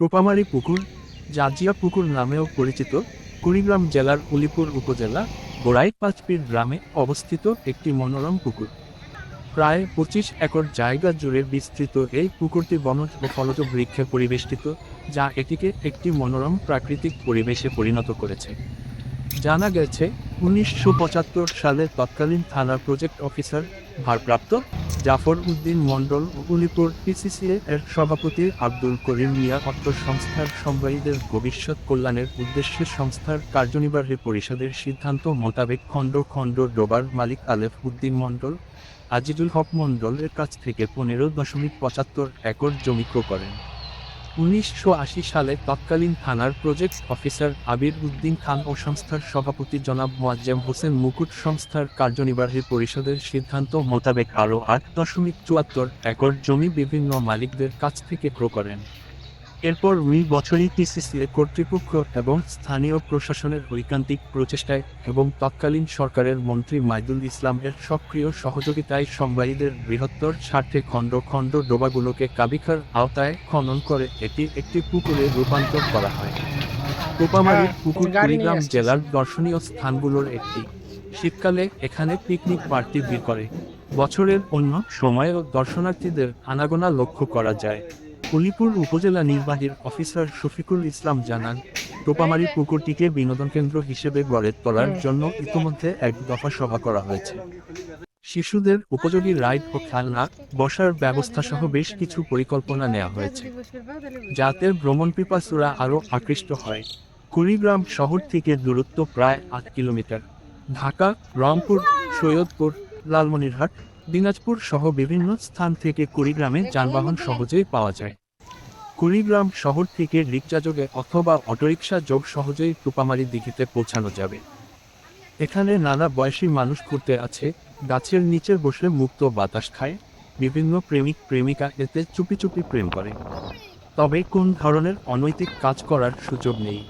টোপামারি পুকুর, জাজিয়া পুকুর নামেও পরিচিত কুড়িগ্রাম জেলার উলিপুর উপজেলা, গোড়াই পাঁচপির গ্রামে অবস্থিত একটি মনোরম পুকুর। প্রায় পঁচিশ একর জায়গা জুড়ে বিস্তৃত এই পুকুরটি বনজ ও ফলজ বৃক্ষে পরিবেষ্টিত, যা এটিকে একটি মনোরম প্রাকৃতিক পরিবেশে পরিণত করেছে। জানা গেছে, উনিশশো পঁচাত্তর সালে তৎকালীন থানা প্রজেক্ট অফিসার ভারপ্রাপ্ত জাফর উদ্দিন মন্ডল উলিপুর পিসিসিএ এর সভাপতি আব্দুল করিম মিয়া অর্থ সংস্থার সম্বাহীদের ভবিষ্যৎ কল্যাণের উদ্দেশ্যে সংস্থার কার্যনির্বাহী পরিষদের সিদ্ধান্ত মোতাবেক খণ্ড খণ্ড ডোবার মালিক আলেফ উদ্দিন মন্ডল আজিজুল হক মন্ডলের কাছ থেকে পনেরো দশমিক পঁচাত্তর একর জমি ক্রয় করেন। উনিশশো আশি সালে তৎকালীন থানার প্রজেক্ট অফিসার আবির উদ্দিন খান ও সংস্থার সভাপতি জনাব মোয়াজ্জেম হোসেন মুকুট সংস্থার কার্যনির্বাহী পরিষদের সিদ্ধান্ত মোতাবেক আরও আট দশমিক চুয়াত্তর একর জমি বিভিন্ন মালিকদের কাছ থেকে ক্রো করেন। এরপর দুই বছরই পিসিসিএ কর্তৃপক্ষ এবং স্থানীয় প্রশাসনের ঐকান্তিক প্রচেষ্টায় এবং তৎকালীন সরকারের মন্ত্রী মাইদুল ইসলামের সক্রিয় সহযোগিতায় সম্বাহীদের বৃহত্তর স্বার্থে খণ্ড খণ্ড ডোবাগুলোকে কাবিখার আওতায় খনন করে এটি একটি পুকুরে রূপান্তর করা হয়। কোপামারির পুকুর গাড়ি কুড়িগ্রাম জেলার দর্শনীয় স্থানগুলোর একটি। শীতকালে এখানে পিকনিক পার্টি ভিড় করে। বছরের অন্য সময়েও দর্শনার্থীদের আনাগোনা লক্ষ্য করা যায়। উলিপুর উপজেলা নির্বাহীর অফিসার শফিকুল ইসলাম জানান, টোপামারি পুকুরটিকে বিনোদন কেন্দ্র হিসেবে গড়ে তোলার জন্য ইতিমধ্যে এক দফা সভা করা হয়েছে। শিশুদের উপযোগী রাইড ও খেলনা, বসার ব্যবস্থা সহ বেশ কিছু পরিকল্পনা নেওয়া হয়েছে, যাতে ভ্রমণ পিপাসুরা আরও আকৃষ্ট হয়। কুড়িগ্রাম শহর থেকে দূরত্ব প্রায় আট কিলোমিটার। ঢাকা, রংপুর, সৈয়দপুর লালমনিরহাট, দিনাজপুর সহ বিভিন্ন স্থান থেকে কুড়িগ্রামে যানবাহন সহজেই পাওয়া যায়। কুড়িগ্রাম শহর থেকে রিক্সাযোগে অথবা অটোরিকশা যোগ সহজেই টুপামারি দিঘিতে পৌঁছানো যাবে। এখানে নানা বয়সী মানুষ ঘুরতে আছে, গাছের নিচে বসে মুক্ত বাতাস খায়, বিভিন্ন প্রেমিক প্রেমিকা এতে চুপি চুপি প্রেম করে। তবে কোন ধরনের অনৈতিক কাজ করার সুযোগ নেই।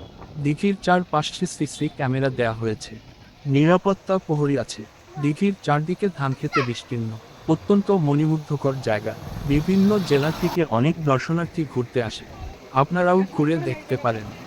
দিঘির চারপাশে সিসি ক্যামেরা দেয়া হয়েছে। নিরাপত্তা প্রহরী আছে। দিঘির চারদিকে ধান খেতে বিস্তীর্ণ, অত্যন্ত মণিমুগ্ধকর জায়গা। বিভিন্ন জেলা থেকে অনেক দর্শনার্থী ঘুরতে আসে। আপনারাও ঘুরে দেখতে পারেন।